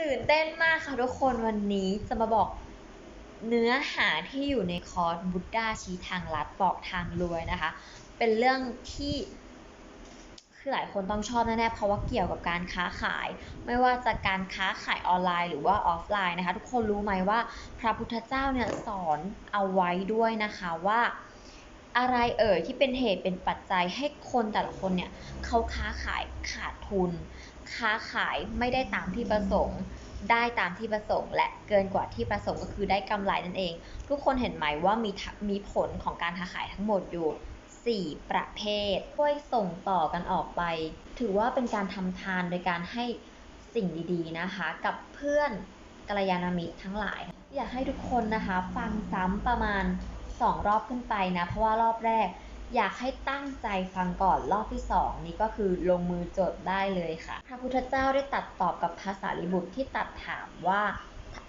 ตื่นเต้นมากค่ะทุกคนวันนี้จะมาบอกเนื้อหาที่อยู่ในคอร์สบุตดาชี้ทางลัดบอกทางรวยนะคะ เป็นเรื่องที่คือหลายคนต้องชอบแน่ๆเพราะว่าเกี่ยวกับการค้าขาย ไม่ว่าจะการค้าขายออนไลน์หรือว่าออฟไลน์นะคะ ทุกคนรู้ไหมว่าพระพุทธเจ้าเนี่ยสอนเอาไว้ด้วยนะคะว่า อะไรเอ่ยที่เป็นเหตุเป็นปัจจัยให้คนแต่ละคนเนี่ยเขาค้าขายขาดทุน ค้าขายไม่ได้ตามที่ประสงค์ ได้ตามที่ประสงค์ และเกินกว่าที่ประสงค์ก็คือได้กำไรนั่นเอง ทุกคนเห็นไหมว่ามีมีผลของการค้าขายทั้งหมดอยู่ 4 ประเภทช่วยส่งต่อกันออกไป ถือว่าเป็นการทำทานโดยการให้สิ่งดีๆนะคะ กับเพื่อนกัลยาณมิตรทั้งหลาย อยากให้ทุกคนนะคะ ฟังซ้ำประมาณ 2 รอบขึ้นไปนะ เพราะว่ารอบแรก อยากให้ตั้งใจฟังก่อนรอบที่ 2 นี้ก็คือลงมือจดได้เลยค่ะ พระพุทธเจ้าได้ตัดตอบกับภาษาลิบุตรที่ตัดถามว่า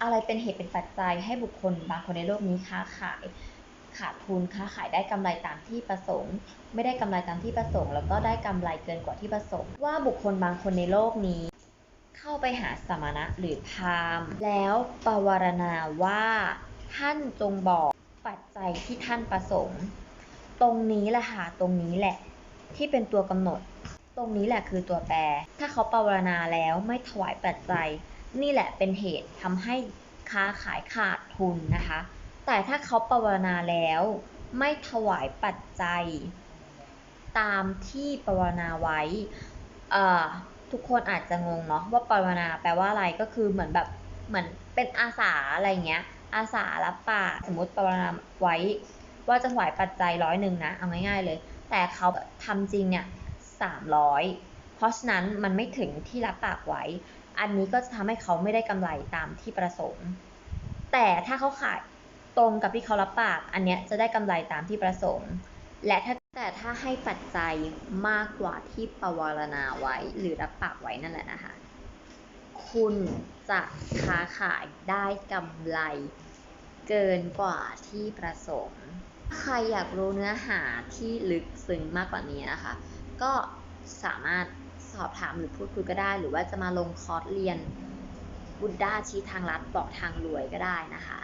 อะไรเป็นเหตุเป็นปัจจัยให้บุคคลบางคนในโลกนี้ค้าขายขาดทุนค้าขายได้กำไรตามที่ประสงค์ ไม่ได้กำไรตามที่ประสงค์ แล้วก็ได้กำไรเกินกว่าที่ประสงค์ ว่าบุคคลบางคนในโลกนี้ เข้าไปหาสมณะหรือพราหมณ์แล้วปวารณาว่าท่านจงบอก ปัจจัยที่ท่านประสงค์ ตรงนี้แหละค่ะตรงนี้แหละ ที่เป็นตัวกำหนด ตรงนี้แหละคือตัวแปร ถ้าเขาปวารณาแล้วไม่ถวายปัจจัย นี่แหละเป็นเหตุทำให้ค้าขายขาดทุนนะคะ แต่ถ้าเขาปวารณาแล้ว ไม่ถวายปัจจัย ตามที่ปวารณาไว้ทุกคนอาจจะงงเนาะว่าปวารณาแปลว่าอะไรก็คือเหมือนแบบเหมือนเป็นอาสาอะไรเงี้ย อาสารับปากสมมติปวารณาไว้ ว่าจะถวายปัจจัยร้อยหนึ่งนะ เอาง่ายๆเลย แต่เขาทำจริงเนี่ยสามร้อยเพราะฉะนั้นมันไม่ถึงที่รับปากไว้ อันนี้ก็จะทำให้เขาไม่ได้กำไรตามที่ประสงค์ แต่ถ้าเขาขายตรงกับที่เขารับปาก อันเนี้ยจะได้กำไรตามที่ประสงค์ และถ้าแต่ถ้าให้ปัจจัยมากกว่าที่ปวารณาไว้ หรือรับปากไว้นั่นแหละนะคะ คุณจะค้าขายได้กำไร เกินกว่าที่ประสงค์ใครอยากรู้เนื้อหาที่ลึกซึ้งมากกว่านี้นะคะ ก็สามารถสอบถามหรือพูดคุยก็ได้ หรือว่าจะมาลงคอร์สเรียนบุดด้าชี้ทางลัดบอกทางรวยก็ได้นะคะ